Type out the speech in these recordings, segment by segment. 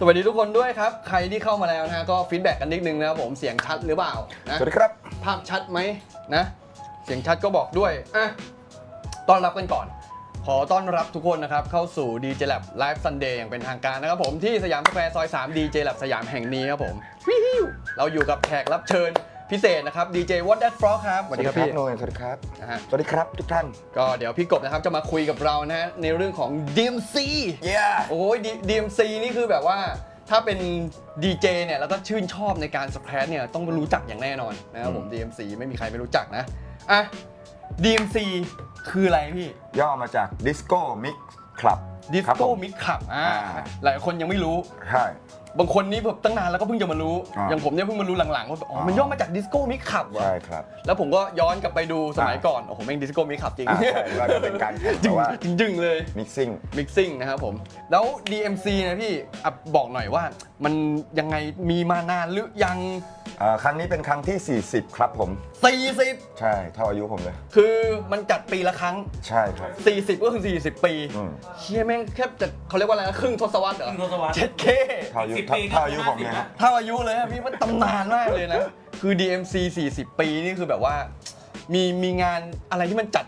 สวัสดีทุกคนด้วยครับ ใครที่เข้ามาแล้วนะฮะก็ฟีดแบ็กกันนิดนึงนะครับผมเสียงชัดหรือเปล่านะสวัสดีครับ ภาพชัดไหมนะ เสียงชัดก็บอกด้วยอะต้อนรับกันก่อน ขอต้อนรับทุกคนนะครับ เข้าสู่ DJ Lab Live Sunday อย่างเป็นทางการนะครับผมที่สยามสแควร์ซอย 3 DJ Lab สยามแห่งนี้ครับผมวิวเราอยู่กับแขกรับเชิญ พิเศษนะครับ DJ What That Frog ครับสวัสดีครับพี่โนยสวัสดีครับนะฮะสวัสดีครับทุกท่าน ก็เดี๋ยวพี่กบนะครับจะมาคุยกับเรานะฮะในเรื่องของ DMC เย้โอ้ย D- DMC นี่คือแบบว่าถ้าเป็นดีเจเนี่ยแล้วก็ชื่นชอบในการสแครเนี่ยต้องรู้จักอย่างแน่นอนนะครับผม DMC ไม่มีใครไม่รู้จักนะอะ DMC คืออะไรพี่ ย่อมาจาก Disco Mix Club ดิสครับโก้ผมมิกขับอ่าอ่าหลายคนยังไม่รู้ ใช่ บางคนนี่แบบตั้งนานแล้วก็เพิ่งจะมารู้ อ่าอย่างผมเนี่ยเพิ่งมารู้หลังๆว่าอ๋ออ่ามัมันย่อมาจากดิสโก้มิกขับวะใช่ครับ แล้วผมก็ย้อนกลับไปดูสมัยอ่าก่อน โอ้โหแม่งดิสโก้มิกขับจริงอ่าใช่ว่าจะเป็นการแข่งจริแต่งว่าจริงๆเลย Mixing มิกซิ่งนะครับผม แล้ว DMC นะพี่อะบอกหน่อยว่า มันยังไงมีมานานหรือยังเอ่อครั้งนี้เป็นครั้งที่ 40 ครับผม 40 ใช่ เท่าอายุผมเลย คือมันจัดปีละครั้ง ใช่ครับ 40 ก็คือ 40 ปีอืม เชี่ยแม่งแค่จะเขาเรียกว่าอะไรนะครึ่งทศวรรษเหรอครึ่งทศวรรษ เจ็ดเค เท่าอายุสิบเท่าปีก็เท่าอายุผมเลยห้าสิบฮะเท่าอายุเลยครับพี่มันตำนานมากเลยนะ คือ DMC 40 ปีนี่คือแบบว่า มีมีงานอะไรที่มันจัด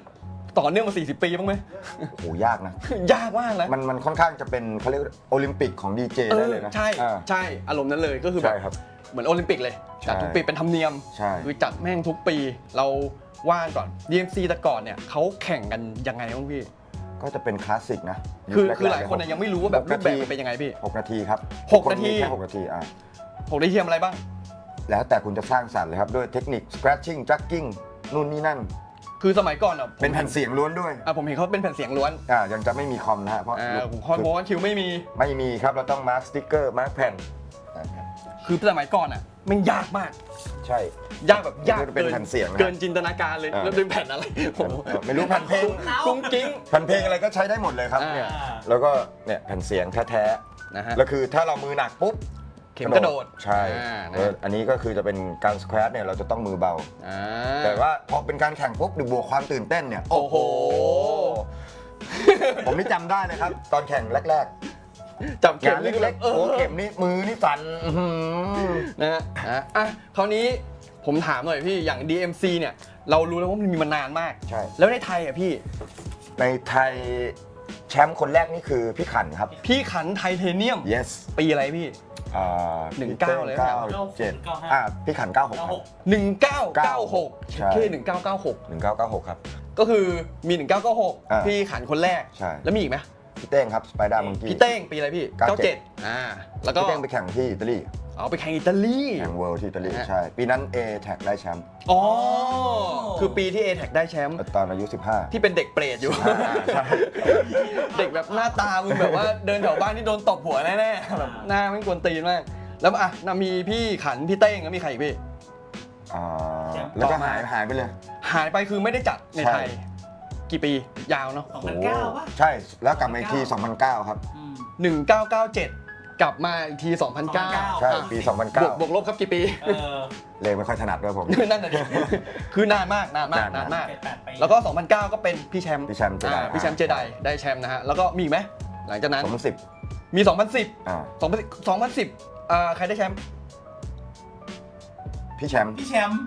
ต่อเนื่องมา 40 ปีบ้างไหม โอ้โหยากนะ ยากมากนะมันมันค่อนข้างจะเป็นเขาเรียกโอลิมปิกของดีเจเอได้อเลยนะใช่อ่าใช่อารมณ์นั้นเลยก็คือแบบใช่ครับ เหมือนโอลิมปิกเลย ใช่จัดทุกปีเป็นธรรมเนียม ใช่ คือจัดแม่งทุกปีเราว่างก่อน DMC แต่ก่อนเนี่ยเขาแข่งกันยังไงบ้างพี่ ก็จะเป็นคลาสสิกนะคือแรกๆคือหลายคนน่ะยังไม่รู้ว่าแบบหกรูปแบบาทีมันเป็นยังไงพี่ หกนาทีครับหกนาทีคมีแค่หกนาทีอะผมได้เทียมอะไรบ้าง แล้วแต่คุณจะสร้างสรรค์เลยครับด้วยเทคนิค scratching jacking นู่นนี่นั่น คือสมัยก่อนอะผมเป็นแผ่นเสียงล้วนด้วยอะผมเห็นเขาเป็นแผ่นเสียงล้วนอ่ายังจะไม่มีคอมนะฮะเพราะอ่าผมคอนโบว่าคิวไม่มีไม่มีครับเราต้องมาร์คสติ๊กเกอร์มาร์คแผ่นอ่า คือสมัยก่อนอะมันยากมาก ใช่ ยากแบบยากเป็นแผ่นเสียงนะเกินจินตนาการเลย อ่า แล้วเป็นแผ่นอะไรโอ้โหเออไม่รู้แผ่นเพลงกุ้งกิ้ง แผ่นเพลงอะไรก็ใช้ได้หมดเลยครับอ่าเนี่ยแล้วก็เนี่ยแผ่นเสียงแท้นะฮะ ๆแล้วคือถ้าเรามือหนักปุ๊บเข็มกระโดดใช่อ่านะเอออันนี้ก็คือจะเป็นการสแควร์เนี่ยเราจะต้องมือเบา อ่า แต่ว่าพอเป็นการแข่งปุ๊บดูบวกความตื่นเต้นเนี่ยโอ้โห ผมนี่จำได้เลยครับ ตอนแข่งแรก จับๆเข็งามนนี่คือเล็กเอๆอโอ้เข็มนี่มือนี่สั่นอื้อหือนะฮะอะอะคราวนี้ผมถามหน่อยพี่อย่าง DMC เนี่ย เรารู้แล้วว่ามันมีมานานมาก ใช่ แล้วในไทยอะพี่ ในไทยแชมป์คนแรกนี่คือพี่ขันครับ พี่ขันไทเทเนียม yes ปีอะไรพี่ อ่าหนึ่งเก้าเลยเก้าครับเจ็ดเก้าห้าอ่าพี่ขันเก้าหกครับ 1996 ใช่เค1996หนึ่งเก้าเก้าหกครับ ก็คือมีอ่า1996พี่ขันคนแรก ใช่ แล้วมีอีกไหม พี่เต้งครับสไปด้ามังกี้ พี่เต้งปีอะไรพี่97 97อ่าแล้วก็พี่เต้งไปแข่งที่อิตาลีเอาไปแข่งอิตาลี แข่งเวิลด์ที่อิตาลีนะฮะ ใช่ ปีนั้น A แท็กได้แชมป์อ๋อ คือปีที่ a t a c ได้แชมป์ตอนอายุ 15 ที่เป็นเด็กเปรตอยู่ใช่เด็กแบบหน้าตามึงแบบว่าเดินแถวบ้านที่โดนตบหัวแน่ๆแบบหน้าไม่กวนตีนมาก แล้วอะน่ะมีพี่ขันพี่เต้งแล้วมีใครอีกพี่ อ่าแล้วก็หายหายไปเลย หายไปคือไม่ได้จัดในใช่ไทย กี่ปียาวเนาะสองพันเก้าป่ะใช่แล้วกลับมาอีกที2009 ครับ อืม 1997 กลับมาอีกที 2009ใช่อะปี บวกบวกลบครับกี่ปี เออ2009 เลขไม่ค่อยถนัดด้วยผม นั่นน่ะดิคือนานมากนานมาก นานมาก เจ็ดแปดปีแล้วก็ 2009 ก็เป็นพี่แชมป์พี่แชมป์เจไดอ่าพี่แชมป์เจไดได้แชมป์นะฮะ แล้วก็มีอีกไหมหลังจากนั้น2010มี 2010 อ่า2010 2010อ่าใครได้แชมป์พี่แชมป์พี่แชมป์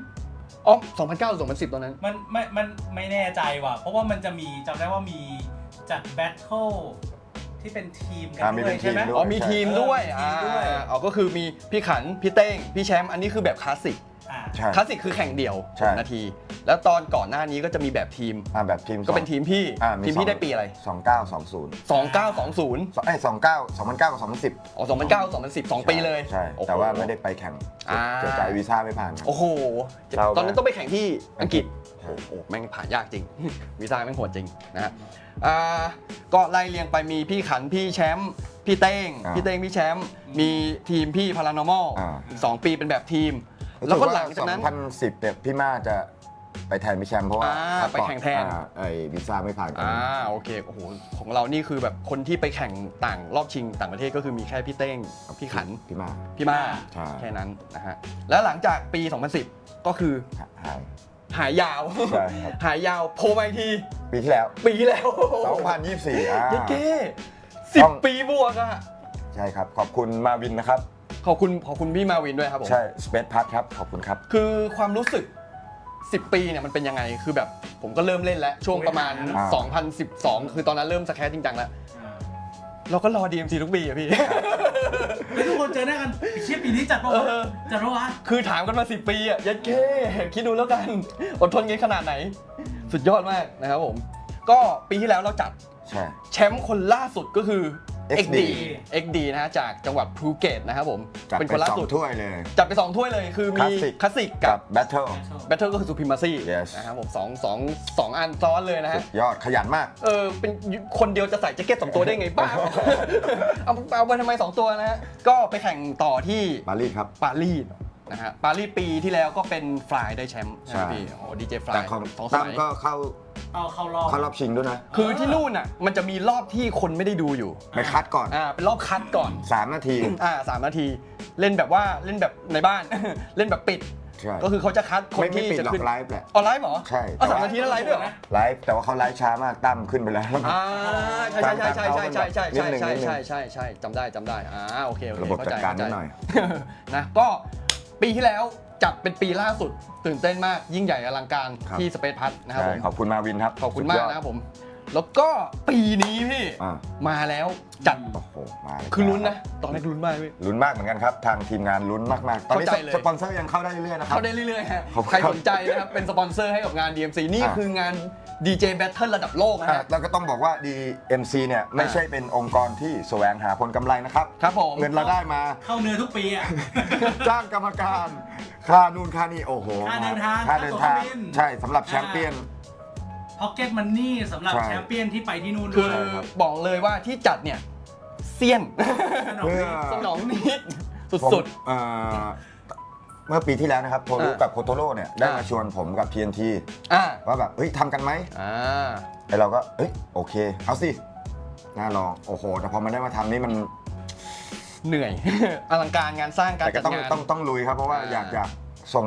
อ๋อ2009หรือ2010 ตอนนั้น มันไม่มันไม่แน่ใจว่ะ เพราะว่ามันจะมีจำได้ว่ามีจัดแบทเทิลที่เป็นทีมกัอ่านมีด้เป็วยนทีใช่มไหม ด้วย อ๋อมีทีมด้วยเออมีอ่าทีมด้วยอ๋อก็คือมีพี่ขัน พี่เต้ง พี่แชมป์ อันนี้คือแบบคลาสสิกอ่า ใช่คลาสสิกคือแข่งเดี่ยวใช่6นาที แล้วตอนก่อนหน้านี้ก็จะมีแบบทีม อ่าแบบทีมก็เป็นทีมพี่อ่าทีมพี่ได้ปีอะไร2920 2920 ไอ้ย29 2009กับ2010อ๋อ2009 2010 2 ปีเลยใช่โอ้โห แต่ว่าไม่ได้ไปแข่งอ่าเสียใจวีซ่าไม่ผ่านครับโอ้โห เราตอนนั้นต้องไปแข่งที่อังกฤษ ใช่ โอ้โห แม่งผ่านยากจริง วีซ่าแม่งโหดจริงนะฮะอ่าก็ไล่เรียงไปมีพี่ขันพี่แชมป์พี่เต้ง อ่าพี่เต้งพี่แชมป์มีทีมพี่พารานอมอลอ่า อีก2ปีเป็นแบบทีมรู้ แล้วสึก็ว่าหลังจากนั้น 2010เนี่ยพี่มาจะไปแทนพี่แชมป์เพราะว่าอ่าพาสปอร์ตไปแข่งแทน อ่าไอ้วีซ่าไม่ผ่านกัน อ่าโอเคโอ้โหของเรานี่คือแบบคนที่ไปแข่งต่างรอบชิงต่างประเทศก็คือมีแค่พี่เต้งกับพี่ขัน พี่มา พี่มาใช่ แค่นั้นนะฮะแล้วหลังจากปี 2010 ก็คือหาย หายยาว ใช่ครับ หายยาวโผล่มาอีกที ปีที่แล้ว ปีแล้ว2024อ่า เย้เก้ต้สิบอง ปีบวกอะ ใช่ครับ ขอบคุณมาวินนะครับ ขอบคุณขอบคุณพี่มาวินด้วยครับผม ใช่สเปซพัทครับ ขอบคุณครับ คือความรู้สึก 10 ปีเนี่ยมันเป็นยังไง คือแบบผมก็เริ่มเล่นแล้ว ช่วงประมาณ อ่า 2012 คือตอนนั้นเริ่มสแครตจริงจังแล้ว เราก็รอ DMC ทุกปีอะพี่ แล้วทุกคนเจอหน้ากันไอ้เชี่ยปีนี้จัดปะวะเออ จัดปะวะคือถามกันมา 10 ปีอะยัดเค้คิดดูแล้วกัน อดทนกันขนาดไหน สุดยอดมากนะครับผม ก็ปีที่แล้วเราจัด ใช่ แชมป์คนล่าสุดก็คือ XD XD XD นะฮะจากจังหวัดภูเก็ตนะครับผมจัดเป็นไปคนล่าสอสุดงถ้วยเลย จัดไปสองถ้วยเลยคือมี Classic คลาสสิกกักับบแบทเทิลแบทเทิลก็คือ Supremacy Yes นะครับผมสองสองสองอันซ้อนเลยนะสุฮะดยอดขยันมาก เออเป็นคนเดียวจะใส่แจ็คเก็ตสองตัวได้ไงบ้า เอาเอาไปทำไมสองตัวนะฮะ ก็ไปแข่งต่อที่ปารีสครับ ปารีสนะฮะปารีสปีที่แล้วก็เป็นฟลายได้แชมป์ใช่ไหมใช่ พี่โอ้ดีเจฟลาแต่ยของสองสตั้มมัย ก็เข้า เอาเข้ารอบเข้ารอบชิงด้วยนะคือที่นู่นอะมันจะมีรอบที่คนไม่ได้ดูอยู่ไปคัดก่อนอ่าเป็นรอบคัดก่อน 3 นาที อ่าสามนาทีเล่นแบบว่าเล่นแบบในบ้าน เล่นแบบปิด ใช่ ก็คือเขาจะคัดคนไม่ไม่ที่ปิดจะหรอขึ้นกไลฟ์แหละ ออนไลฟ์เหรอใช่ เอาสามนาทีแล้วไลฟ์ด้วยเหรอไลฟ์แต่ว่าเขาไลฟ์ช้ามากตั้มขึ้นไปแล้ว อ่าใช่ใช่ใช่ใช่ใช่ใช่ใช่นิดใช่หนึ่งใช่นิดหนึ่งใช่ใช่ใช่จำได้จำได้อ่าโอเคโอเคระบบเข้ใจจัดการนิดเข้ใจหน่อยนะก็ปีที่แล้ว จัดเป็นปีล่าสุด ตื่นเต้นมากยิ่งใหญ่อลังการครับ ที่สเปซพัทนะครับใช่ผม ขอบคุณมาวินครับขอบคุณสุดมายกดนะครับผม แล้วก็ปีนี้พี่ อ่า มาแล้วจัดโอ้โหมาเลยคือลุ้นนะ ตอนแรกลุ้นมากพี่ ลุ้นมากเหมือนกันครับ ทางทีมงานลุ้นมากๆ ตอนนี้เข้าใจเลย สปอนเซอร์ยังเข้าได้เรื่อยๆนะครับ เข้าได้เรื่อยๆฮะขอบคุณใครครับสนใจนะครับ เป็นสปอนเซอร์ให้กับงาน DMC นี่อะคืองาน DJ Battle ระดับโลกนะอะฮะ แล้วก็ต้องบอกว่า DMC เนี่ยไม่ใช่เป็นองค์กรที่แสวงหาผลกำไรนะครับ ครับผม เงินเราได้มา เข้าเนื้อทุกปีอะ จ้างกรรมการค่านู่นค่านี่โอ้โหค่าเดินทางค่าเดินทางค่าตั๋วเครื่องบิน ใช่สำหรับแชมเปี้ยน พ็อกเก็ตมันนี่สำหรับใช่ แชมเปี้ยนที่ไปที่นู่นคืด้วอยใช่ครับ บอกเลยว่าที่จัดเนี่ยเซียนเพื่อ สนองนิดผมสุดเอ่อ เมื่อปีที่แล้วนะครับโทรุอ่ากับโคโทโร่เนี่ยได้มาอ่าชวนผมกับ TNT ๆอ่าว่าแบบเฮ้ยทำกันไหมอ่าไอเราก็เอ้ยโอเค เอาสิน่าลองโอ้โห แต่พอมันได้มาทำนี่มันเหนื่อย อลังการงานสร้างการแต่ก็จัดต้องงาน ต้องต้องลุยครับ เพราะว่าอ่า อยากอยากส่ง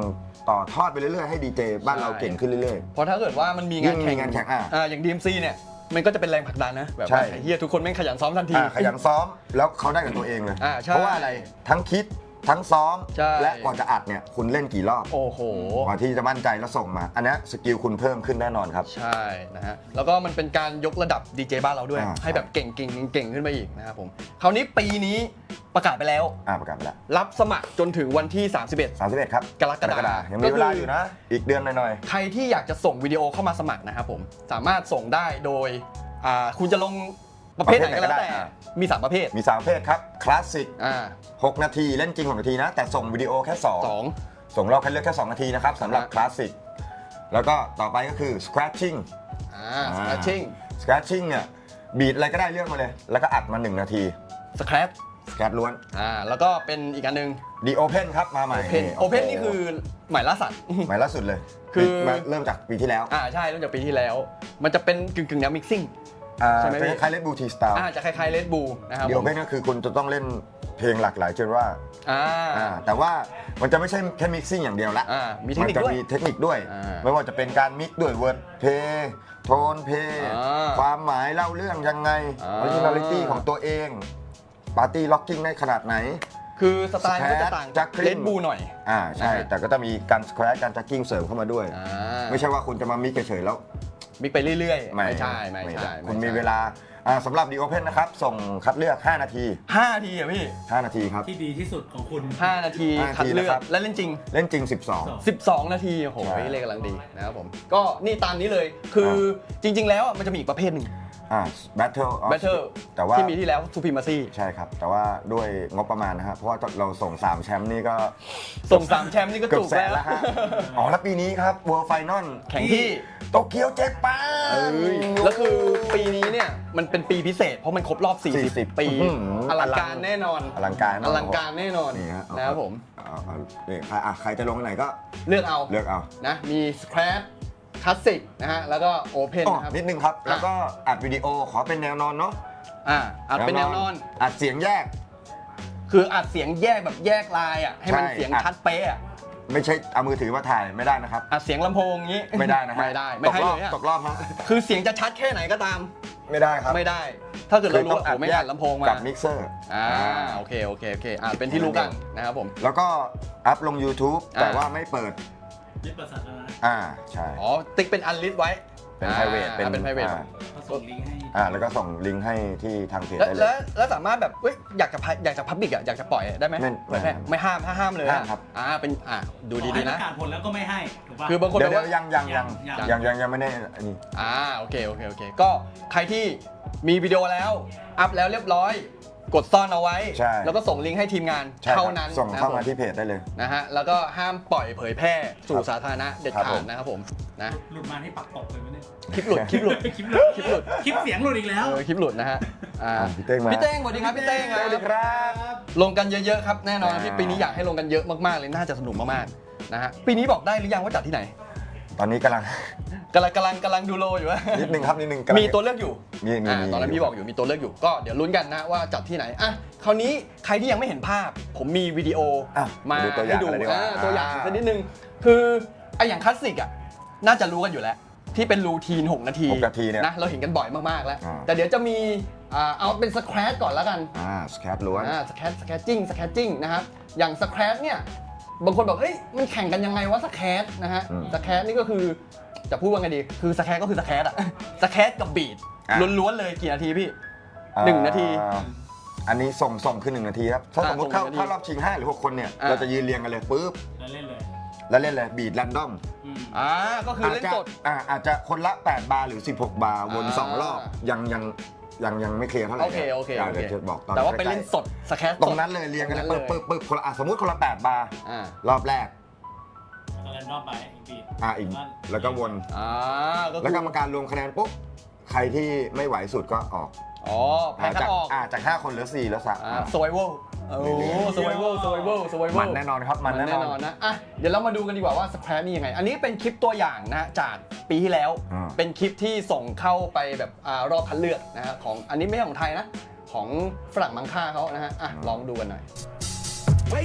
ต่อทอดไปเรื่อยๆให้ดีเจบ้านใช่เราเก่งขึ้นเรื่อย เพราะถ้าเกิดว่ามันมีงานยิ่งมีแข่งงานแข่งอะอ่าอย่าง DMC เนี่ยมันก็จะเป็นแรงผลักดันนะแบบใช่ ว่าไอ้เฮียทุกคนแม่งขยันซ้อมทันๆที อ่าขยันซ้อมแล้วเขาได้กับตัวเองเลย อ่าใช่ เพราะว่าอะไรทั้งคิด ทั้งซ้อม ใช่ และกว่าจะอัดเนี่ยคุณเล่นกี่รอบโอ้โหกว่าที่จะมั่นใจแล้วส่งมา อันเนี้ยสกิลคุณเพิ่มขึ้นแน่นอนครับ ใช่นะฮะ แล้วก็มันเป็นการยกระดับดีเจบ้านเราด้วย อ่า ให้แบบเก่งๆเก่งๆขึ้นไปอีกนะครับผม คราวนี้ปีนี้ประกาศไปแล้ว อ่าประกาศไปแล้วรับสมัครจนถึงวันที่ 31 31ครับกรกฎาคมยังมีเวลาก็คืออ อยู่นะ อีกเดือนหน่อยใครที่อยากจะส่งวิดีโอเข้ามาสมัครนะครับผม สามารถส่งได้โดยอ่าคุณจะลง ประเภทไหนก็แล้วแต่ประเภทไหนก็ได้อ่ามี3ประเภทๆมีสามประเภทครับคลาสสิกอ่า6นาทีเล่นจริง6นาทีนะ แต่ส่งวิดีโอแค่2สองส่งรอบคัดเลือกแค่ 2 นาทีนะครับสำหรับอะคลาสสิกแล้วก็ต่อไปก็คือ scratching อ่าสแครชชิ่ง scratching เนี่ยบีดอะไรก็ได้เลือกมาเลย แล้วก็อัดมา 1 นาที สแครชสแครล้วน อ่าแล้วก็เป็นอีกอันหนึง The Open ครับมาใหม่โอเพนโอเพนนี่คือหมายล่าสัตว์ ใหม่ล่าสุดเลยคือ มาเริ่มจากปีที่แล้ว อ่าใช่เริ่มจากปีที่แล้ว มันจะเป็นกึ่งกึ่งๆแนวมิกซิ่งอ่า ใช่ไหมพี่จะคล้ายๆเล่นบูทีสตาร์อ่าจะคล้ายๆเลดบูนะครับ The ผม Open ก็คือคุณจะต้องเล่นเพลงหลากหลายจนว่าอ่า อ่าแต่ว่ามันจะไม่ใช่แค่มิกซิ่งอย่างเดียวละอ่ามีเทคมันิคจะด้วยมีเทคนิคด้วย อ่าไม่ว่าจะเป็นการมิกด้วยเวิร์ดเพย์โทนเพย์อ่าความหมายเล่าเรื่องยังไงอ่าออริจินาลิตี้ของตัวเองปาร์ตี้ล็อกกิ้งได้ขนาดไหน คือสไตล์มันก็จะต่างจาก Jackling เลดบูหน่อย อ่าใช่ นะฮะ แต่ก็จะมีการสแครการจักกิ้งเสริมเข้ามาด้วย อ่า ไม่ใช่ว่าคุณจะมามิกเฉยๆแล้ว มิกไปเรื่อยๆ ไม่ใช่ไม่ด้ใช่คุณมีไใช่เวลาอ่าสำหรับดีโอเพนนะครับ ส่งคัดเลือก 5 นาทีห้านาทีอะพี่ 5 นาทีครับ ที่ดีที่สุดของคุณห้านาทีห้านาทีคัดเลือนะครักบและเล่นจริง เล่นจริง 12นาทีโอ้โหใช่เลขกำลังดีนะครับผม ก็นี่ตามนี้เลยคือจริง ๆ แล้วอะมันจะมีอีกประเภทหนึ่ง12 อ่า Battle of Battle แต่ว่าที่มีที่แล้ว Supremacy ใช่ครับ แต่ว่าด้วยงบประมาณนะครับเพราะว่าเราส่ง 3 แชมป์นี่ก็ส่งสามแชมป์นี่ก็เกือจุบกแสนแล้วแล้วฮะอ๋อแล้วปีนี้ครับ World Final แข่งที่ โตเกียวเจ็ปาเอ้ยแล้วคือปีนี้เนี่ย มันเป็นปีพิเศษ เพราะมันครบรอบ 40 40ปี อื้อหืออลังการแน่นอนอลังการแน่นอนอลังการแน่นอนนี่ฮะเอา นะครับผม เอาเอานี่ใครอะใครจะลงไหนก็เลือกเอาเลือกเอา นะมีส คลาสสิกนะฮะ แล้วก็โอเพนนะครับ นิดนึงครับ แล้วก็อัดวิดีโอขอเป็นแนวนอนเนาะอ่าอัดเป็นแนวนอน อัดเสียงแยก คืออัดเสียงแยกแบบแยกลายอะให้มันเสียงชัดเป๊ะไม่ใช่เอามือถือมาถ่ายไม่ได้นะครับอัดเสียงลำโพงงี้ไม่ได้นะฮะไม่ได้ไม่ให้เลยตกรอบฮะคือเสียงจะชัดแค่ไหนก็ตาม ไม่ได้ครับไม่ได้ ถ้าเกิดเรารู้ว่าไม่อัดลำโพงมากับมิกเซอร์อ่าโอเคโอเคโอเคอ่าเป็นที่รู้กันนะครับผมแล้วก็อัพลง YouTube แต่ว่าไม่เปิด ยึดประสาทอะไรนะอ่าใช่อ๋อ ติ๊กเป็นอันลิสไว้เป็นพาเวทเป็นพาเวทส่งลิงก์ให้อ่าแล้วก็ส่งลิงก์ให้ที่ทางเพจแล้วได้เลแล้วแล้วสามารถแบบเอ้ยอยากจะอยากจะพับบิกอะอยากจะปล่อยอะได้ไหมไม่ไม่ไม่ห้ามห้ามเลยครับ อ่าเป็นอ่าดูดีๆนะขกาศผลแล้วก็ไม่ให้คือบางคนแบบยวว่า ยังยังยังยัง งยังยังไม่ได้อันนี้ อ่าโอเคโอเคโอเคก็ใครที่มีวิดีโอแล้ว อัพแล้วเรียบร้อย กดซ่อนเอาไว้ ใช่ แล้วก็ส่งลิงก์ให้ทีมงานเท่านั้นส่งเข้ามาที่เพจได้เลย นะฮะแล้วก็ห้ามปล่อยเผยแพร่สู่สาธารณะเด็ดขาดนะครับผมนะหลุดมาให้ปักตกเลยไหมเนี่ยคลิปหลุดคลิปหลุดคลิปหลุดคลิปหลุดคลิปเสียงหลุดอีกแล้ว เออคลิปหลุดนะฮะอ่าพี่เต้งมาพี่เต้งสวัสดีครับพี่เต้งครับ สวัสดีครับ ลงกันเยอะๆครับแน่นอนพี่ปีนี้อยากให้ลงกันเยอะมากๆเลยน่าจะสนุกมากๆนะฮะปีนี้บอกได้หรือยังว่าจัดที่ไหน ตอนนี้กำลัง กำลังกำลังกำลังดูโลอยู่ว่นิดนึงครับนิดนึงมีตัวเลือกอยู่มีมีตอนนั้นพี่บอกอยู่มีตัวเลือกอยู่ก็เดี๋ยวลุ้นกันนะว่าจัดที่ไหนอะคราวนี้ใครที่ยังไม่เห็นภาพ ผมมีวิดีโอมาให้ดูอ่าตัวอย่างสักนิดนึงคือไออย่างคลาสสิกอะน่าจะรู้กันอยู่แล้ว ที่เป็นรูทีน 6 นาทีหกนาทีเนี่ยนะเราเห็นกันบ่อยมากๆแล้วแต่เดี๋ยวจะมีเอาเป็นสแครชก่อนแล้วกัน อ่าสแครปล้วน อ่าสแครชสแครชจิ้งสแครชจิ้งนะครับอย่างสแครชเนี่ย บางคนบอกเฮ้ยมันแข่งกันยังไงวะสแคสนะฮะสแคสนี่ก็คือจะพูดว่าไงดี คือสแคสก็คือสแคสอะสแคสกับบีดล้วนๆเลยกี่นาทีพี่หนึ่งนาทีอันนี้ส่งส่งคือหนึ่งนาทีครับ ถ้าสมมติเข้าเข้ารอบชิงห้าหรือหกคนเนี่ยเราจะยืนเรียงกันเลยปุ๊บ แล้วเล่นเลยแล้วเล่นเลยบีดแรนดอมอมอ่าก็คือเล่นสด อะอาจจะคนละ 8 บาร์หรือ 16 บาร์วน อ่2รอบ ยังยัง ยังยังไม่เคลียร์เท่าไหร่โอเคโอเคอยากโอเค จะบอกตอนแต่ว่าเป็นเล่นสดสแคสตรงนั้นเลยเรียงกันเลยปึ๊บปึ๊บปึ๊คนละสมมติคนละแปดบาร์รอบแรกแล้แรนดอบไปอีกปีอะอีกแล้วก็วน อ่แล้วกรรอมการรวมคะแนนปุ๊บใครที่ไม่ไหวสุดก็ออกอ๋อแพ้คัจากออกอ่าจาก 5 คนเหลือ4แล้วสะอ่สวยเวอ โอ้สวายเวลสวายเวลสวยเวมันแน่นอนครับ มันแน่นอน นะอะเดี๋ยวเรามาดูกันดีกว่าว่าสแครปนี่ยังไง อันนี้เป็นคลิปตัวอย่างนะจากปีที่แล้วเป็นคลิปที่ส่งเข้าไปแบบรอบคัดเลือกนะฮะของอันนี้ไม่ใช่ของไทยนะ ของฝรั่งมังค่าเขานะฮะอะลองดูกันหน่อย Way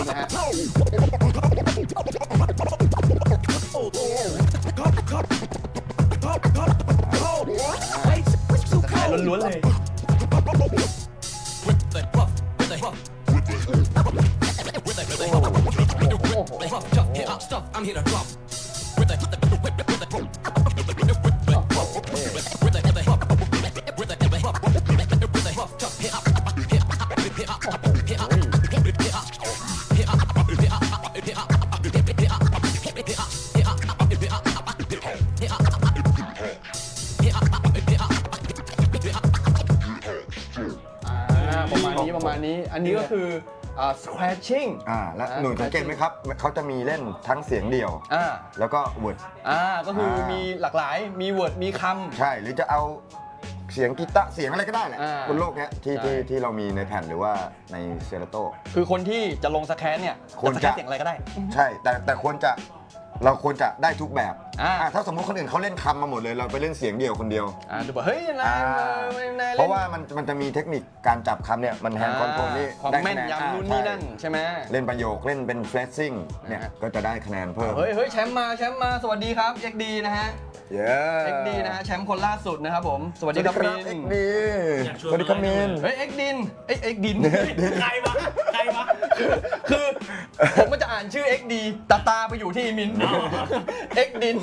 ริงนะฮะสายล้วนๆเลยโอ้โห คืออ่า scratching อ่าและอ่าหนูสังเกตไหมครับเขาจะมีเล่นทั้งเสียงเดี่ยว อ่าแล้วก็ word อ่าก็คืออามี มีหลากหลายมี word มีคำใช่หรือจะเอาเสียงกีตาร์เสียงอะไรก็ได้แหละอ่าบนโลกเนี้ยที่ใช่ที่ที่เรามีในแผ่นหรือว่าในเซราโตคือคนที่จะลงสแครนเนี่ยควรจะสแครนจะเสียงอะไรก็ได้ ใช่แต่แต่ควรจะ เราควรจะได้ทุกแบบอ่า อ่าถ้าสมมุติคนอื่นเขาเล่นคำมาหมดเลยเราไปเล่นเสียงเดียวคนเดียว อ่าดูแบบเฮ้ยนายอ่านายเพเล่นราะว่ามันมันจะมีเทคนิคการจับคำเนี่ย มันแฮนด์คอนโทรลนี่ความได้แม่คะนแนนยำนู่นอ่านี่ใช่นั่นใช่ไหม เล่นประโยคเล่นเป็นเฟสซิ่งเนี่ยนะฮะ ก็จะได้คะแนนเพิ่มเฮ้ยเฮ้ยแชมป์มาแชมป์มาสวัสดีครับ XD นะฮะเย้ XD นะฮะแชมป์คนล่าสุดนะครับผมสวัสสดีวัสคดีรับครับมิเอ็นกดีอยากชวนสวัสดีครับมาเล่มินนเฮ้ย X ดินเอ้ย X ดิน ใครวะใคร วะ คือผมมันจะอ่านชื่อ XD ตาตาไปอยู่ที่มิน X ดิน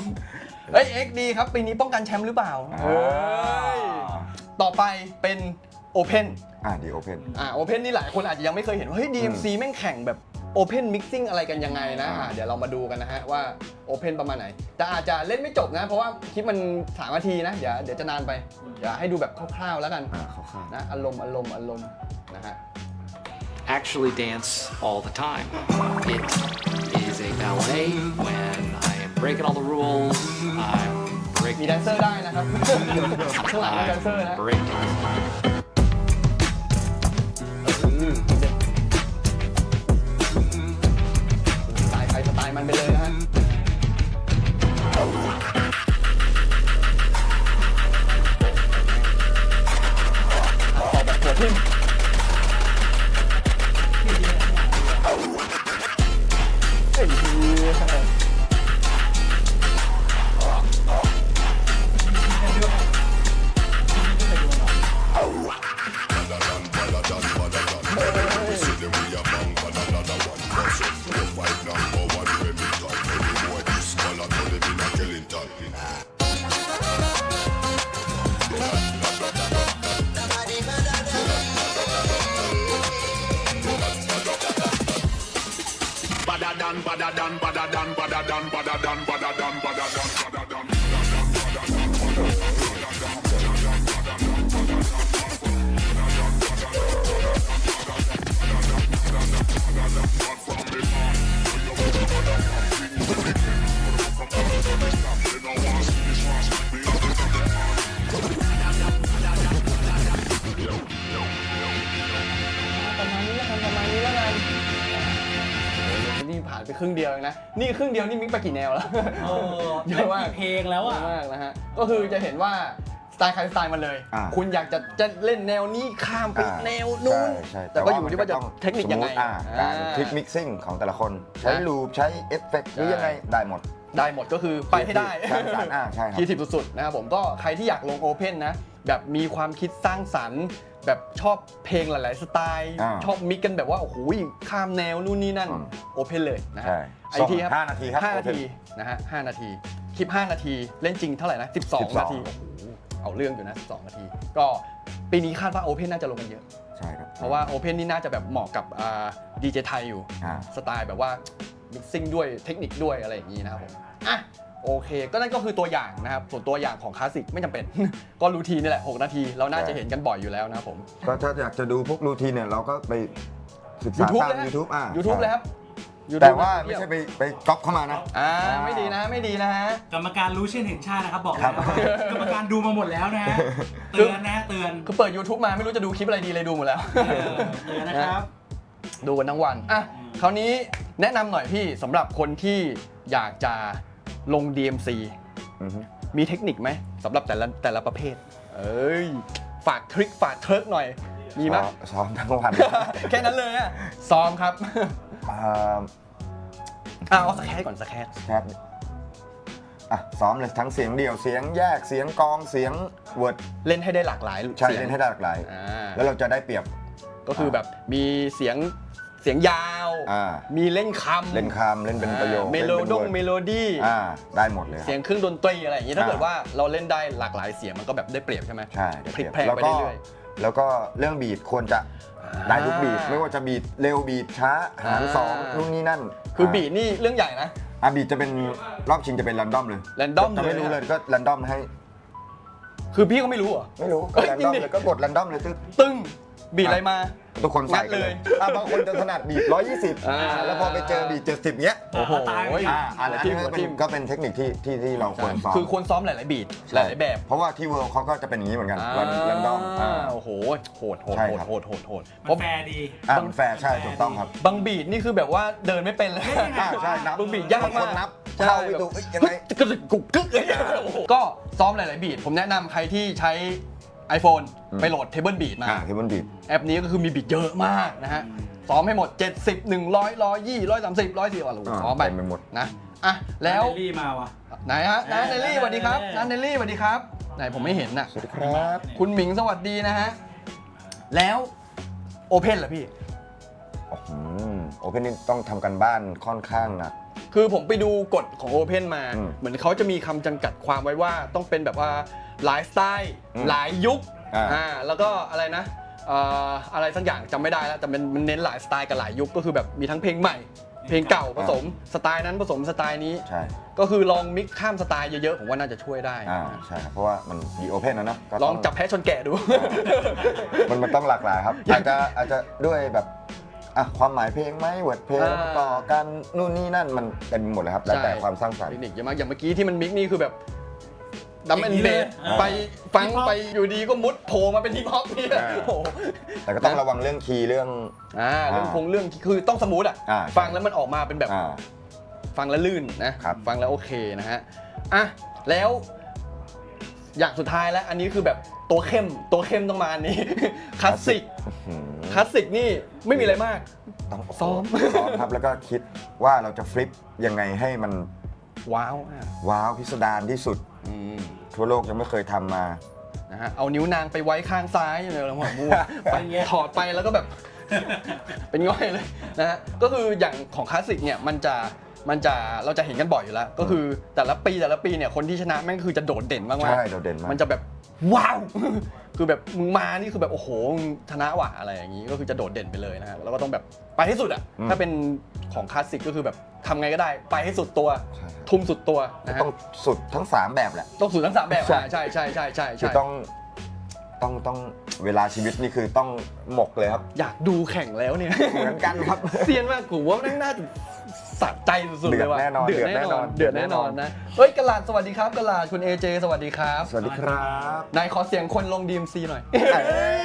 เฮ้ย XD ครับ ปีนี้ป้องกันแชมป์หรือเปล่าเฮ้ยต่อไปเป็น Open อ่าดีโอเพนอ่า Open นี่หลายคนอาจจะยังไม่เคยเห็นว่าเฮ้ย DMC แม่งแข่งแบบ Open Mixing อะไรกันยังไงนะอ่าอ่าเดี๋ยวเรามาดูกันนะฮะว่า Open ประมาณไหน แต่อาจจะเล่นไม่จบนะ เพราะว่าคลิปมันสามนาทีนะ เดี๋ยวเดี๋ยวจะนานไป เดี๋ยวให้ดูแบบคร่าวๆแล้วกันอ่าเขาข้างนะอารมณ์อารมณ์อารมณ์นะฮะ actually dance all the time. It is a ballet. When I am breaking all the rules, I'm มี breaking. แดนเซอร์ได้นะครับ ข้างหลังมีแดนเซอร์นะ I'm breaking. Than, badder than, badder than, badder than, badder than, badder than, badder than, badder than. านไปครึ่งเดียวเองนะ นี่ครึ่งเดียวนี่มิกไปกี่แนวแล้ว เออเยอะมากกี่เพลงแล้วอะเยอะมากนะฮะ ก็คือจะเห็นว่าสไตล์ใครสไตล์มันเลย อ่าคุณอยากจะจะเล่นแนวนี้ข้ามไปอ่าแนวนู้น ใช่ใช่แต่ก็อยู่ที่ว่าจะมันเทคนิคยังไงสมมุติอ่าการอ่าคลิกมิกซิ่งของแต่ละคน ใช้นะลูปใช้เอฟเฟกต์หรือยังไงได้หมด ได้หมดก็คือไปให้ได้สร้างสรรค์อ่าใช่ครับคีทีฟสุดๆนะครับผมก็ใครที่อยากลงโอเพนนะ แบบมีความคิดสร้างสรรค์ แบบชอบเพลงหลาย ๆ สไตล์ อ่า ชอบมิกกันแบบว่าโอ้โหข้ามแนวนู่นนี่นั่นอืมโอเพนเลยนะฮะ ใช่ไอทีครับส่งห้านาทีครับ ห้านา Open ทีนะฮะห้านาที คลิป 5 นาที เล่นจริงเท่าไหร่นะ 12 12 นาทีโอ้โหเอาเรื่องอยู่นะ 12 นาที ก็ปีนี้คาดว่าโอเพนน่าจะลงกันเยอะ ใช่ครับเพราะว่าโอเพนนี่น่าจะแบบเหมาะกับดีเจไทยอยู่ อ่า สไตล์แบบว่า มิกซิ่งด้วยเทคนิคด้วยอะไรอย่างนี้นะครับผม อะ โอเค ก็นั่นก็คือตัวอย่างนะครับ ส่วนตัวอย่างของคลาสสิกไม่จำเป็น ก็รูทีนนี่แหละ 6 นาที เราน่าจะเห็นกันบ่อยอยู่แล้วนะครับผม ก็ถ้าอยากจะดูพวกรูทีนเนี่ยเราก็ไปศึกษา YouTube ตาม เลยฮะ YouTube อ่า YouTube ใช่เลยครับ YouTube แต่ว่านะไม่ใช่ไปไปก๊อปเข้ามานะ อ่าไม่ดีนะไม่ดีนะฮะ กรรมการรู้เช่นเห็นชาตินะครับบอกครัแล้วบว่ากรรมการดูมาหมดแล้วนะฮะเตือนนะเตือนคือเปิด YouTube มาไม่รู้จะดูคลิปอะไรดีเลยดูหมดแล้ว เออเตือนนะครับ ดูกันทั้งวัน อะอืมคราวนี้แนะนำหน่อยพี่สำหรับคนที่อยากจะ ลง DMC อือฮึมีเทคนิคไหมสำหรับแต่ละแต่ละประเภท เอ้ย ฝากทริคฝากเทริคหน่อย มีไหม ซ้อซ้อมทั้งวัน แค่นั้นเลยอะซ้อมครับ อ่าอะเอาสแครก่อนสแครแคปอะซ้อมเลยทั้งเสียงเดี่ยวเสียงแยกเสียงกองเสียงเวิร์ดเล่นให้ได้หลากหลายใช่สียงเล่นให้ได้หลากหลาย อ่าแล้วเราจะได้เปรียบ ก็คือแบบมีเสียง เสียงยาว อ่ามีเล่นคำเล่นคำเล่นเป็นประโยคเมโลล่นป็นดง word เมโลดี้อ่าได้หมดเลยครับ เสียงเครื่องดนตรีอะไรอย่างนี้ถ้าอ่า เกิดว่าเราเล่นได้หลากหลายเสียงมันก็แบบได้เปรียบใช่ไหมใช่ได้พลิกเปแพรีลยงบไปแล้วก็เรื่อยแล้วก็เรื่องบีทควรจะได้ทุกบีท อ่าไม่ว่าจะบีทเร็วบีทช้าหารสองอ่านู่ นู่นนี่นั่นๆคือบีทนี่เรื่องใหญ่นะ อะบีทจะเป็นรอบชิงจะเป็นรันดอมเลย random จะไม่เลยรู้นะเลยก็รันดอมให้คือพี่ก็ไม่รู้เหรอไม่รู้ก็ เอ้ยรันจริดองมดิ เลยก็กดรันดอมเลยตึ๊ดตึ้ง บีทอะไรมาทุกคนใส่งัดกันเลเลยยอะบางคนจะถนัดบีท120อ่าอ่าแล้วพอไปเจอบีท70 เงี้ยโอ้โหตายไปดิอ่าอันหัวนั้นทิ่มก็หัวเป็ทิ่นมก็เป็นเทคนิคที่ที่ที่เราควรซ้อมคือควรซ้อมหลายๆบีทหลายๆแบบ เพราะว่าที่เวิร์เขาก็จะเป็นอย่างนี้เหมือนกันรันรันดอมอ่า โอ้โหโหดโหดใช่โหดครับ โหดโหดโหดเพมันราะแฟร์ดี อ่ามันแฟร์ใช่ถูกต้องครับบางบีทนี่คือแบบว่าเดินไม่เป็นเลย อ่าใช่นับบางบีทยากบางคมานกนับใช่เข้าไปดูเอ้ยยังไงกึกกุกกึกเลยโอ้โหก็ซ้อมหลาย ๆ บีทผมแนะนำใครที่ใช้ iPhone อืมไปโหลด Table Beat มา อ่าเทเบิลบีทแอปนี้ก็คือมีบีทเยอะมากนะฮะซ้อมให้หมด 70 100 120 130 140อะโอ้โหอ่าซ้อมไปเต็มไปหมด นะอะแล้วเดลี่มาว่ะ ไหนฮะน้าเนลลี่สวัสดีครับเออน้าเนลลี่สวัสดีครับ ไหนผมไม่เห็นน่ะ สวัสดีครับ คุณหมิงสวัสดีนะฮะ แล้วโอเพนเหรอพี่ โอ้โหโอเพนนี่ต้องทำกันบ้านค่อนข้างหนัก คือผมไปดูกฎของ Open มา อืมเหมือนเขาจะมีคำจำกัดความไว้ว่าต้องเป็นแบบว่าหลายสไตล์อืมหลายยุคอ่า อ่าแล้วก็อะไรนะเอ่ออะไรสักอย่างจำไม่ได้แล้วแต่มันมันเน้นหลายสไตล์กับหลายยุคก็คือแบบมีทั้งเพลงใหม่ เพลงเก่าผสมสไตล์นั้นผสมสไตล์นี้ ใช่ก็คือลองมิกซ์ข้ามสไตล์เยอะๆ ผมว่าน่าจะช่วยได้ อ่าใช่ครับเพราะว่ามันดีโอเพนนะเนอะก็ลต้องจับแพ้ชนแกะดู มันมันต้องหลากหลายครับ อาจจะอาจจะด้วยแบบ อะความหมายเพลงไหมเวิร์ดเพลงอ่า ต่อกันนู่นนี่นั่นมันเต็มหมดเลยครับแล้วแต่ใช่ความสร้างสรรค์เทคนิคเยอะมากอย่างเมื่อกี้ที่มันมิกนี่คือแบบดัมอเบย่างลนี้เบเลยสอ่า ไปฟังฮิปฮอปไปอยู่ดีก็มุดโผล่มาเป็นฮิปฮอปนี่อ่า โอ้โห แต่ก็ต้องระวังเรื่องคีย์เรื่อง อ่าเรื่องอ่าคงเรื่องคือต้องสมูทอะอ่า ฟังแล้วมันออกมาเป็นแบบ อ่า ฟังแล้วลื่นนะครับ ฟังแล้วโอเคนะฮะอะแล้วอย่างสุดท้ายแล้วอันนี้คือแบบ ตัวเข้มตัวเข้มต้องมาอันนี้ คลาสสิกอืมคลาสสิกนี่ไม่มีอะไรมาก ต้องซ้อมซ้อมครับแล้วก็คิดว่าเราจะฟลิปยังไงให้มันว้าวอะว้าวพิสดารที่สุดอืมทั่วโลกยังไม่เคยทำมานะฮะเอานิ้วนางไปไว้ข้างซ้ายเลยแล้วหัวมั่วไปถอดไปแล้วก็แบบ เป็นง่อยเลยนะฮะก็คืออย่างของคลาสสิกเนี่ยมันจะมันจะเราจะเห็นกันบ่อยอยู่แล้ว ก็คือแต่ละปีแต่ละปีเนี่ยคนที่ชนะแม่งคือจะโดดเด่นมากๆใช่โดดเด่นมากมันจะแบบ ว้าว คือแบบมึงมานี่คือแบบโอ้โหมึงชนะว่ะอะไรอย่างนี้ก็คือจะโดดเด่นไปเลยนะฮะแล้วก็ต้องแบบไปให้สุดอะอืม ถ้าเป็นของคลาสสิกก็คือแบบทำไงก็ได้ ไปให้สุดตัว ใช่ครับทุ่มสุดตัวนะฮะต้องสุดทั้ง3แบบแหละ ต้องสุดทั้งสามแบบใช่ อะใช่ใช่ใช่ใช่คือใช่ต้องต้องต้องเวลาชีวิตนี่คือต้องหมกเลยครับ อยากดูแข่งแล้วเนี่ย เหมือนกันครับ เซียนมากกูว่านั่งน่าจะ สะใจสุดๆเลยว่ะเดือดแน่นอนเดือดแน่นอนเดืเดืออดดแน่แน่นนออนนนะเฮ้ยกระลาดสวัสดีครับกระลาดคุณเอเจสวัสดีครับสวัสดีครับนายขอเสียงคนลง DMC หน่อยเอ้ย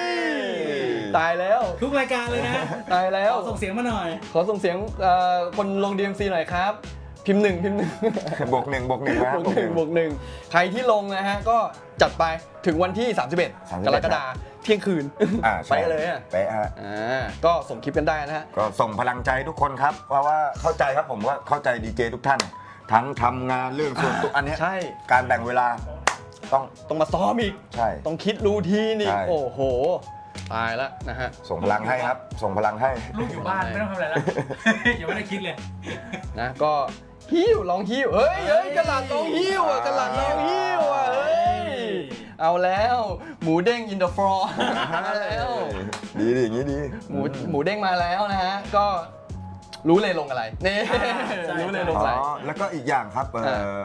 ตายแล้วทุกรายการเลยนะตายแล้วขอส่งเสียงมาหน่อย ขอส่งเสียงเอ่อคนลง DMC หน่อยครับ พิมพ์หนึ่งพิมพ์หนึ่งบวกหนึ่งบวกหนึ่งนะบวกหนึ่งบวกหนึ่งใครที่ลงนะฮะก็จัดไปถึงวันที่ 31 กรกฎาคมเที่ยงคืนอ่าใช่ไปเลยอะไปฮะอ่าก็ส่งคลิปกันได้นะฮะก็ส่งพลังใจทุกคนครับ เพราะว่าเข้าใจครับผมว่าเข้าใจดีเจทุกท่าน ทั้งทำงานเรื่องส่วนตัวอันเนี้ยใช่การแบ่งเวลาต้องต้องมาซ้อมอีกใช่ต้องคิดรูทีนอีกใช่โอ้โหตายแล้วนะฮะ ส่งพลังให้ครับ ส่งพลังให้ ลูกอยู่บ้านไม่ต้องทำอะไรแล้วยังไม่ได้คิดเลย นะก็ ฮิ้วลองฮิ้วเฮ้ยเฮ้ยกระหลัดลองฮิ้วอะกระหลัดลองฮิ้วอะเฮ้ยเอาแล้ว หมูเด้งอินเดอะฟลอร์มาแล้ว ดีดีอย่างนี้ดี หมูหมูเด้งมาแล้วนะฮะก็รู้เลยลงอะไรนี่ใช่รู้เลยลอ๋งอะไรอแล้วก็อีกอย่างครับเอ่ออ่า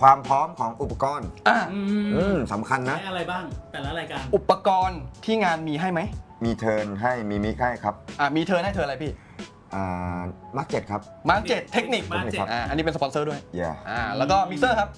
ความพร้อมของอุปกรณ์อะอือืมมสำคัญนะ ใช้อะไรบ้างแต่ละรายการอุปกรณ์ที่งานมีให้ไหมมีเทิร์นให้มีมิกให้ครับ อะมีเธอให้เธออะไรพี่อ่า มาร์กเจ็ดครับ มาร์เจ็ดเทคนิคมาร์เจ็ดอ่าอันนี้เป็นสปอนเซอร์ด้วยอย่าอ่าแล้วก็มิกเซอร์ครับ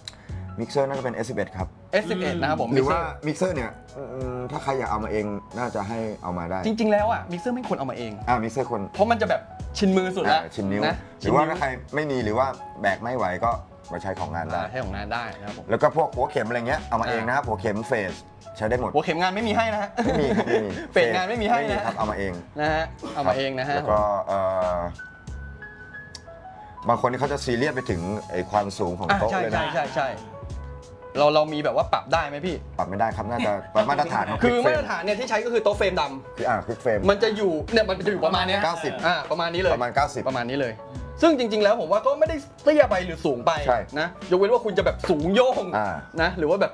มิกเซอร์น่าจะเป็น S11 ครับ S11 นะครับผมหรือว่า Mixer มิกเซอร์เนี่ยอืมถ้าใครอยากเอามาเองน่าจะให้เอามาได้จริง ๆ แล้วอะมิกเซอร์ไม่ควรเอามาเอง อ่ามิกเซอร์คนเพราะมันจะแบบชินมือสุดแล้วอ่าชิ้นนิ้วนะหรือว่าถ้าใครไม่มีหรือว่าแบกไม่ไหวก็มาใช้ของงานได้ อ่าใช้ของงานได้นะครับผม แล้วก็พวกหัวเข็มอะไรเงี้ยเอามาอ่าเองนะครับหัวเข็มเฟส ใช้ได้หมด หัวเข็มงานไม่มีให้นะฮะไม่มีครับไม่มีเฟสงานไม่มีให้นะครับเอามาเองนะฮะเอามาเองนะฮะ แล้วก็เอ่อบางคนนี่เขาจะซีเรียสไปถึงไอ้ความสูงของอ่าโต๊ะใช่เลยใช่นะใช่ใช่เราเรามีแบบว่าปรับได้ไหมพี่ ปรับไม่ได้ครับน่าจะมาตรฐานของคือเฟรมาตรฐานเนี่ยที่ใช้ก็คือโต๊ะเฟรมดคืออ่าคลิกเฟรมำมันจะอยู่เนี่ยมันจะอยู่ประมาณเนี้ย90 อ่าประมาณนี้เลยประมาณ 90 ประมาณนี้เลย ซึ่งจริง ๆ แล้วผมว่าก็ไม่ได้เตี้ยไปหรือสูงไปใช่นะยกเว้นว่าคุณจะแบบสูงโย่งอ่า นะหรือว่าแบบ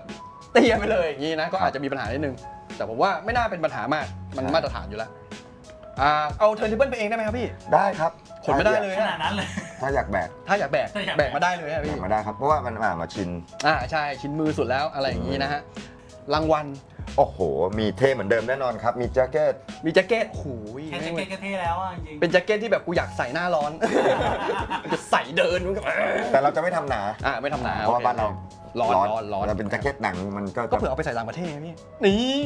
เตี้ยไปเลยอย่างนี้นะ ก็อาจจะมีปัญหานิดนึง แต่ผมว่าไม่น่าเป็นปัญหามาก มันใช่มาตรฐานอยู่แล้วอ่าเอาเทิร์นทิเบิลไปเองได้ไหมครับพี่ ได้ครับขนไม่ได้เลยขนาดนั้นเลย ถ้าอยากแบก ถ้าอยากแบกถ้าอยากแบแบกกมาได้เลยอะแบพี่กมาได้ครับ เพราะว่ามันอ่ามาชิน อ่าใช่ ชิ้นมือสุดแล้วอะไรอย่างนี้นะฮะ รางวัล โอ้โห มีเท่เหมือนเดิมแน่นอนครับ มีแจ็คเก็ต มีแจ็คเก็ตโอ้โหแค่แจ็คเก็ตก็เท่แล้วอะจริงๆเป็นแจ็คเก็ตที่แบบกูอยากใส่หน้าร้อนจะใส่เดินมันก็แต่เราจะไม่ทำหนา อ่าไม่ทำหนาเพราะว่าโอคบ้านเราร้อนร้อนร้อนเราเป็นแจ็คเก็ตหนังมันก็ก็เผื่อเอาไปใส่ต่างประเทศไงพี่ นี่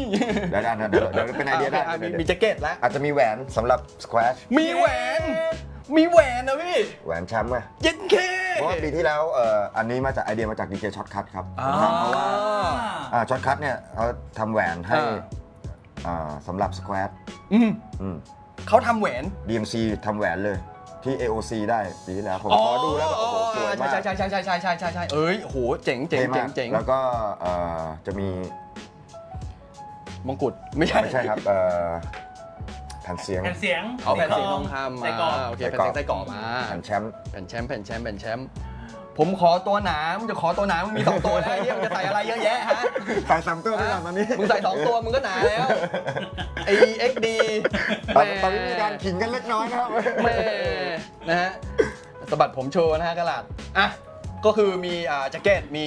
เดี๋ยวเดี๋ยวเดี๋ยวเดี๋ยวเป็นไอเดียได้ะโคเดี๋ยวมีเดี๋ยวมีแจ็คเก็ตแล้วอาจจะมีแหวนสำหรับสควอชมีแหวน มีแหวนนะพี่ แหวนแชมป์ไงเย็นเค เพราะว่าปีที่แล้วเอ่ออันนี้มาจากไอเดียมาจากดีเจช็อตคัทครับอ่าเพราะว่าอ่าช็อตคัทเนี่ยเขาทำแหวนให้อ่าอ่าสำหรับสควอชอืมอืมเขาทำแหวน DMC ทำแหวนเลยที่ AOC ได้ปีที่แล้วผมขอดูแล้วแบบโอ้โหสวยมาก ใช่ใช่ใช่ใช่ใช่ใช่ใช่ใช่เอ้ยโหเจ๋งเจ๋งท่เจ๋มางกเจ๋งแล้วก็เอ่อจะมีมงกุฎไม่ใช่ไม่ใช่ครับเอ่อ แผ่นเสียง แผ่นเสียงเอาแผ่นเสียงทองคำใส่กรอบมาโอเคแผ่นเสียงไส้กรอกมาแผ่นแชมป์แผ่นแชมป์แผ่นแชมป์แผ่นแชมป์ผมขอตัวหนามงจะขอตัวหนามมึงมีสองตัวแล้วไอ้เหี้ยมึงจะใส่อะไรเยอะแยะฮะ ใส่สามตัวไปก่อนตอนนี้มึงใส่สองตัวมึงก็หนาแล้วไอเอ็กดีตอนตอนนี้มีการขิงกันเล็กน้อยนะครับ แม่นะฮะสะบัดผมโชว์นะฮะกระหลาดอะ ก็คือมีอ่าแจ็คเก็ตมี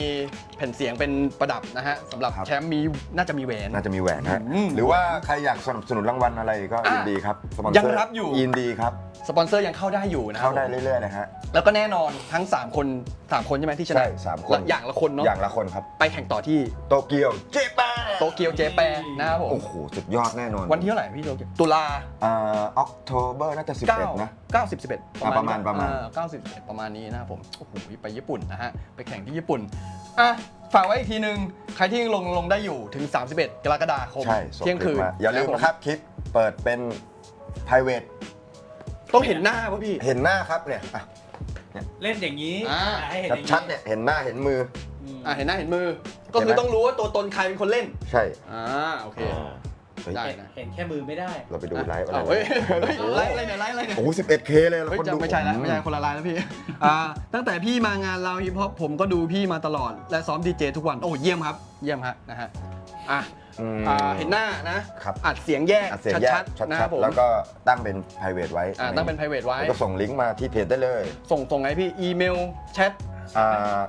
แผ่นเสียงเป็นประดับนะฮะสำหรับครับ แชมป์มีน่าจะมีแหวน น่าจะมีแหวนฮะอืมหรือว่าใครอยากสนับสนุนรางวัลอะไรก็อะยินดีครับสปอนเซอยังรับอยู่ ยินดีครับ สปอนเซอร์ยังเข้าได้อยู่นะเข้าได้เรื่อยๆเลยฮะ แล้วก็แน่นอนทั้ง 3 คน 3 คนใช่ไหมที่ชนะใช่สามคนและอย่างละคนเนาะอย่างละคนครับ ไปแข่งต่อที่ โตเกียวเจแปน โตเกียวเจแปนนะครับผมโอ้โหสุดยอดแน่นอนวันที่เท่าไหร่พี่โตเกียวตุลาอ่าออกโทเบอร์น่าจะ9 11นะ9 10 11อะประมาณประมาณเก้าสิบเอ็ดประมาณนี้นะครับผมโอ้โหไปญี่ปุ่นนะฮะไปแข่งที่ญี่ปุ่นอะฝากไว้อีกทีนึง ใครที่ยังลงลงได้อยู่ถึง 31 กรกฎาคมใช่ส่งเที่ยงคืนลิปมาอย่าลืมนะครับคลิปเปิดเป็น private ต้องเห็นหน้าป่ะพี่ เห็นหน้าครับเนี่ยอะเล่นอย่างนี้อ่าให้เห็นแบอบย่างนี้ชัดเนี่ยเห็นหน้าเห็นมือ อืมอะเห็นหน้าเห็นมือ ก็คือต้องรู้ว่าตัวตนใครเป็นคนเล่น ใช่อ่าโอเค เฮ้ยได้เห็นนะ เห็นแค่มือไม่ได้ เราไปดูไลฟ์อะไรอ้าวเฮ้ยเฮ้ยไลฟ์อะไรเนี่ยไลฟ์อะไรเนี่ย โอ้โห 11K เลยแล้วเฮ้ยคนจะดูไม่ใช่แล้วไม่ใช่คนละไลน์แล้วพี่ อ่า ตั้งแต่พี่มางานเราฮิปฮอปผมก็ดูพี่มาตลอด และซ้อมดีเจทุกวัน โอ้เยี่ยมครับ เยี่ยมฮะนะฮะ อะอืม อ่าเห็นหน้านะ ครับ อัดเสียงแยกอัดเสียงแยกชัดๆนะคชัรัดบผมๆแล้วก็ตั้งเป็น private ไว้อ่าตั้งเป็น private ไว้ แล้วก็ส่งลิงก์มาที่เพจได้เลย ส่งส่งไงพี่ อีเมล แชท อ่า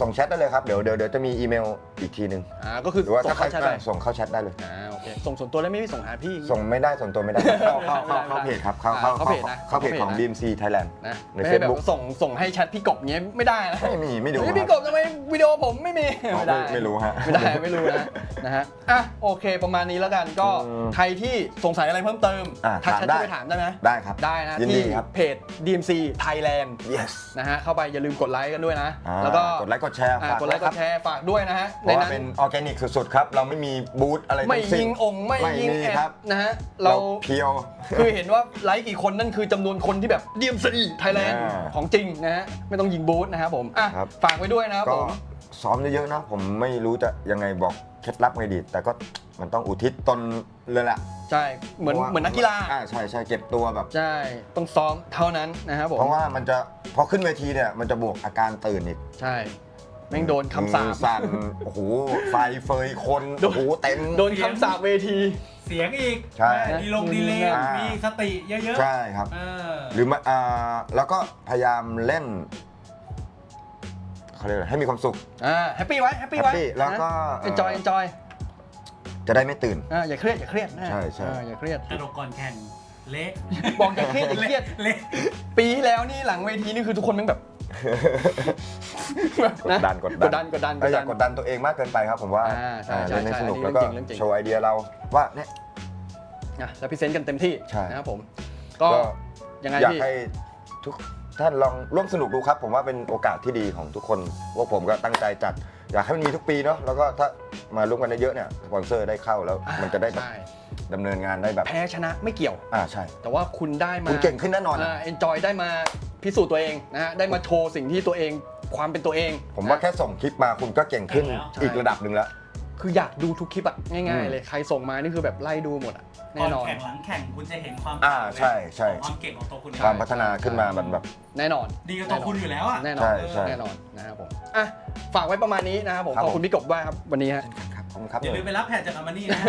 ส่งแชทได้เลยครับ เดี๋ยวเดี๋ยวเดี๋ยวจะมีอีเมลอีกทีหนึ่งอ่าก็คือหรือว่าส่ถ้างใครเข้าแชทไปส่งเข้าแชทได้เลย อ่าโอเคส่งส่วนตัวแล้วไม่มีส่งหาพี่ ส่งไม่ได้ส่งตัวไม่ได้ เข้าเข้าเข้าเข้าเพจครับเข้าเข้าเข้าเพจนะเข้าเพจของ เข้าเพจนะ BMC Thailand นะในไม่ให้แบบ Facebook ส่งส่งให้แชทพี่กบเงี้ยไม่ได้นะไม่มีไม่ดูเฮ้ยคพี่กรับบทำไมวิดีโอผมไม่มีอ๋อไม่ได้ไม่ไม่รู้ฮะ ไม่ได้ไม่รู้นะ นะฮะอะโอเค ประมาณนี้แล้วกันก็อืมใครที่สงสัยอะไรเพิ่มเติมอะทักแชทถามได้ เข้าไปถามได้ไหมได้ครับได้นะยินดีที่ครับ เพจ DMC Thailand yes นะฮะเข้าไปอย่าลืมกดไลค์กันด้วยนะอ่าแล้วก็กดไลค์กดแชร์อ่าฝากกดไลค์กนะครัดบแชร์ฝากด้วยนะฮะเพในราะว่านั้น เป็นออร์แกนิกสุดๆครับ เราไม่มีบูธอะไรไม่ทั้งสิ้นยิงองค์ไม่ยิงมีแอครับ ดนะฮะเราเราเพียว คือเห็นว่าไลค์กี่คนนั่นคือจำนวนคนที่แบบ DMC Thailand อ่าของจริงนะฮะไม่ต้องยิงบูธนะครับผมอะครับ ฝากไว้ด้วยนะครับก็ผม ซ้อมเยอะๆนะผมไม่รู้จะยังไงบอกเคล็ดลับไงดี แต่ก็มันต้องอุทิศตนเลยแหละ ใช่เหมือนพราะว่าเหมือนนักกีฬาอ่าใช่ใช่เก็บตัวแบบ ใช่ต้องซ้อมเท่านั้นนะครับผมเพราะว่ามันจะพอขึ้นเวทีเนี่ยมันจะบวกอาการตื่นอีกใช่แม่งโดนคำสามืปอสั่นโอ้โหไฟเฟยคนโดน โอ้โหเต็ม โดนคำสาปเวที เสียงอีกใช่แม่ดีลงดีเลยอ่ามี มีสติเยอะๆใช่ครับ เออหรือมาอ่าแล้วก็พยายามเล่นเขาเรียกอะไรให้มีความสุขอ่าแฮปปี้ไว้แฮปปี้ไว้ happy แล้วก็เอนจอยเอน จอยจะได้ไม่ตื่น อ่าอย่าเครียดอย่าเครียดนะใช่ใช่อ่าอย่าเครียดกระดกก่อนแข่งเละบอกอย่าเครียดอย่าเครียด เละปีที่แล้วนี่หลังเวทีนี่คือทุกคนแม่งแบบ กดดันกดกดดันกดดันก็อย่ากดดันตัวเองมากเกินไปครับผมว่าอ่าใช่ใช่เล่นให้ใช่สนุกอันนี้แล้วก็เรื่องจริงเรื่องจริง โชว์ไอเดียเราว่าเนี่ยอะแล้วพรีเซนต์กันเต็มที่ใช่ นะครับผม ก็ก็ยังไงอยากพี่ ให้ทุกท่านลองร่วมสนุกดูครับ ผมว่าเป็นโอกาสที่ดีของทุกคนว่าผมก็ตั้งใจจัด อยากให้มันมีทุกปีเนาะแล้วก็ถ้ามาร่วมกันได้เยอะเนี่ยสปอนเซอร์ได้เข้าแล้วอ่ามันจะได้แบบใช่ดำเนินงานได้แบบแพ้ชนะไม่เกี่ยว อ่าใช่ แต่ว่าคุณได้มาคุณเก่งขึ้นแน่นอนอะ เอนจอยได้มาพิสูจน์ตัวเองนะฮะได้มาโชว์สิ่งที่ตัวเองความเป็นตัวเองผมว่านะ แค่ส่งคลิปมาคุณก็เก่งขึ้นใช่ อีกระดับหนึ่งแล้ว คืออยากดูทุกคลิปอะง่ายอืๆมเลย ใครส่งมานี่คือแบบไล่ดูหมดอะก่ แน่อนนอน แข่งหลังแข่งคุณจะเห็นความอ่าใช่ใช่ความเก่งของตัวคุณความพัฒนาขึ้นมาแบบแบบ แน่นอน ดีกับตัวคุณอยู่แล้วอะ แน่นอน ใช่ใช่แน่นอนนะครับผม อะ ฝากไว้ประมาณนี้นะครับผม ครับขอบคุณผมพี่กบด้วยครับวันนี้ฮะ ครับขอบคุณครับอย่าลืมไปรับแผ่นจากอามานี่นะ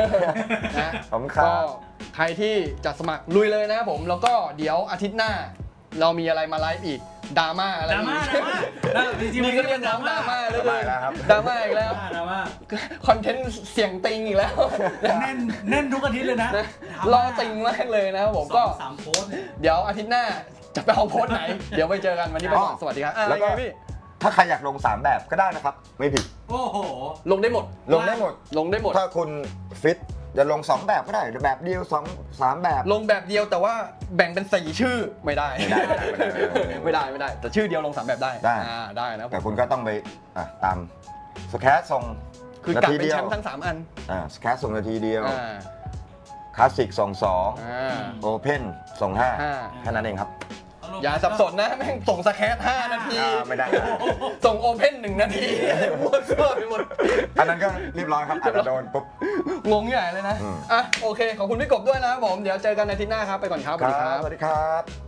นะ ขอบคุณครับก็ใครที่จะสมัครลุยเลยนะครับผม แล้วก็เดี๋ยวอาทิตย์หน้า เรามีอะไรมาไลฟ์อีกดราม่าอะไรดราม่าอีกดราม่าจริงๆนี่ก็เรียกดราม่าเหลยดราม่าแล้วครับ ดราม่าอีกแล้วดราม่าคอนเทนต์เสียงติงอีกแล้วแน่นแน่นทุกอาทิตย์เลยนะนะดราม่ารอติงมากเลยนะครับผมสก็องสามโพสต์เนี่ย เดี๋ยวอาทิตย์หน้าจะไปเอาโพสต์ไหน เดี๋ยวไปเจอกันวันนี้ไปก่อนอ๋อสวัสดีครับอะแล้วก็ ยังไงพี่ถ้าใครอยากลง 3 แบบก็ได้นะครับ ไม่ผิด โอ้โห ลงได้หมด ลงได้หมด ลงได้หมด ถ้าคุณฟิต จะลง 2 แบบก็ได้หรือแบบเดียว2 3แบบ ลงแบบเดียวแต่ว่าแบ่งเป็นสี่ชื่อไม่ได้ไม่ได้ไม่ได้ ไม่ได้ไม่ได้ไม่ได้ แต่ชื่อเดียวลงสามแบบได้ได้ อ่าได้นะแต่คุณก็ต้องไปอะตามสแคสส่งคือนากัดทีเป็นเดียแชวมป์ทั้งสามอันอ่าสแคสส่งนาทีเดียวอ่าคลาสสิกส่งสองอ่า โอเพนส่งห้าห้าแค่นั้นเองครับ อย่าสับสนนะแม่งส่งสแคท5นาที อ่าไม่ได้ ส่งโอเพนหนึ่งนาทีมั่วซั่วไปหมด อันนั้นก็เรียบร้อยครับอาจจะโดนปุ๊บ งงใหญ่เลยนะ อืม อะ โอเค ขอบคุณพี่กบด้วยนะครับผม เดี๋ยวเจอกันในอาทิตย์หน้าครับ ไปก่อนครับสควัสดีครัรับบสวัสดีครับ